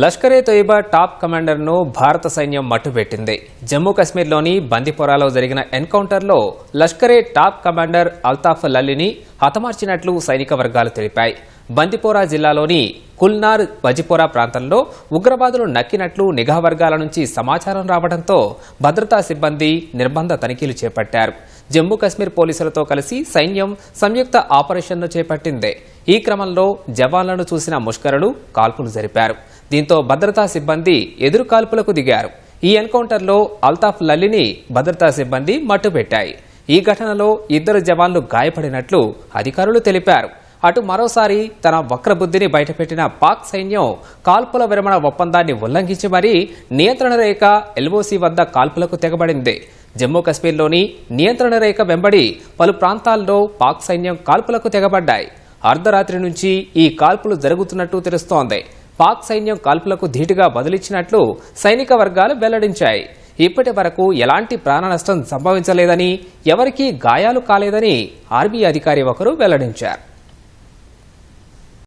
Lashkar-e Taiba top కమాండర్ను భారత సైన్యం మట్టుపెట్టింది జమ్మూ కశ్మీర్లోని బందిపోరాలో జరిగిన ఎన్కౌంటర్లో లష్కరే టాప్ కమాండర్ అల్తాఫ్ లల్లిని హతమార్చినట్లు సైనిక వర్గాలు తెలిపాయి. బందిపోరా జిల్లాలోని కుల్నార్ బజిపోరా ప్రాంతంలో ఉగ్రవాదులు నక్కినట్లు నిఘా వర్గాల నుంచి సమాచారం రావడంతో భద్రతా సిబ్బంది నిర్బంధ తనిఖీలు చేపట్టారు. జమ్మూ కశ్మీర్ పోలీసులతో కలిసి సైన్యం సంయుక్త ఆపరేషన్ను చేపట్టింది. ఈ క్రమంలో జవాన్లను చూసిన ముష్కరులు కాల్పులు జరిపారు. దీంతో భద్రతా సిబ్బంది ఎదురు కాల్పులకు దిగారు. ఈ ఎన్కౌంటర్లో అల్తాఫ్ లల్లిని భద్రతా సిబ్బంది మట్టుపెట్టాయి. ఈ ఘటనలో ఇద్దరు జవాన్లు గాయపడినట్లు అధికారులు తెలిపారు. అటు మరోసారి తన వక్రబుద్ధిని బయటపెట్టిన పాక్ సైన్యం కాల్పుల విరమణ ఒప్పందాన్ని ఉల్లంఘించి మరీ నియంత్రణ రేఖ ఎల్ఓసి వద్ద కాల్పులకు తెగబడింది. జమ్మూ కశ్మీర్లోని నియంత్రణ రేఖ వెంబడి పలు ప్రాంతాల్లో పాక్ సైన్యం కాల్పులకు తెగబడ్డాయి. అర్ధరాత్రి నుంచి ఈ కాల్పులు జరుగుతున్నట్టు తెలుస్తోంది. పాక్ సైన్యం కాల్పులకు ధీటుగా బదులిచ్చినట్లు సైనిక వర్గాలు వెల్లడించాయి. ఇప్పటి వరకు ఎలాంటి ప్రాణ నష్టం సంభవించలేదని ఎవరికీ గాయాలు కాలేదని ఆర్మీ అధికారి ఒకరు వెల్లడించారు.